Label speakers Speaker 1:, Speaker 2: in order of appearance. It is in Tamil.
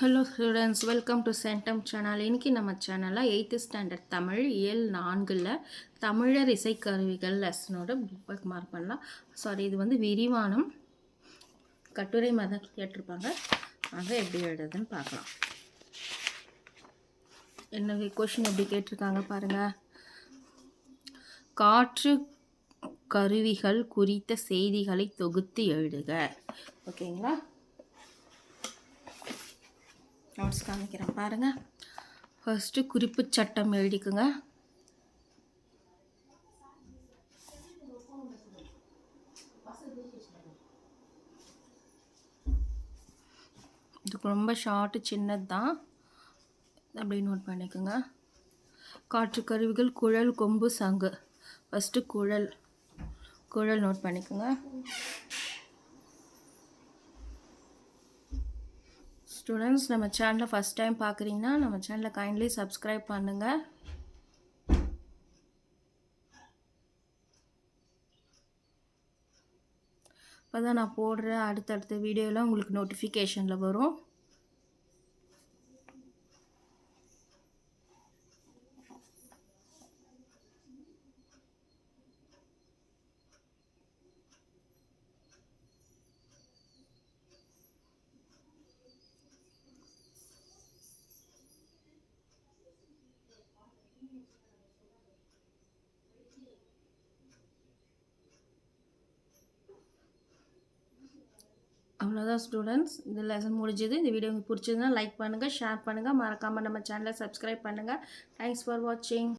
Speaker 1: Hello students welcome to centum channel இன்றைக்கி நம்ம சேனலில் எயித்து ஸ்டாண்டர்ட் தமிழ் இயல் நான்கில் தமிழர் இசைக்கருவிகள் லெசனோட புக் மார்க் பண்ணலாம். சாரி இது வந்து விரிவானம். கட்டுரை மதம் கேட்டிருப்பாங்க. அங்கே எப்படி எழுதுன்னு பார்க்கலாம். என்ன கொஷின் எப்படி கேட்டிருக்காங்க பாருங்கள் காற்று கருவிகள் குறித்த செய்திகளை தொகுத்து எழுதுக. ஓகேங்களா நோட்ஸ் காமிக்கிறேன் பாருங்கள் ஃபஸ்ட்டு குறிப்பு சட்டம் எழுதிக்குங்க. இதுக்கு ரொம்ப ஷார்ட்டு சின்னது தான் அப்படி நோட் பண்ணிக்கோங்க. காற்று கருவிகள் குழல் கொம்பு சங்கு. ஃபஸ்ட்டு குழல். குழல் நோட் பண்ணிக்கோங்க. ஸ்டூடெண்ட்ஸ் நம்ம சேனலை ஃபஸ்ட் டைம் பார்க்குறீங்கன்னா நம்ம சேனலை கைண்ட்லி சப்ஸ்கிரைப் பண்ணுங்கள் அப்போ தான் நான் போடுற அடுத்தடுத்த வீடியோலாம் உங்களுக்கு நோட்டிஃபிகேஷனில் வரும். அவ்வளோதான் ஸ்டூடெண்ட்ஸ் இந்த லெசன் முடிஞ்சது. இந்த வீடியோ உங்களுக்கு பிடிச்சதுன்னா லைக் பண்ணுங்கள் ஷேர் பண்ணுங்கள் மறக்காமல் நம்ம சேனலை சப்ஸ்கிரைப் பண்ணுங்கள் தேங்க்ஸ் ஃபார் வாட்சிங்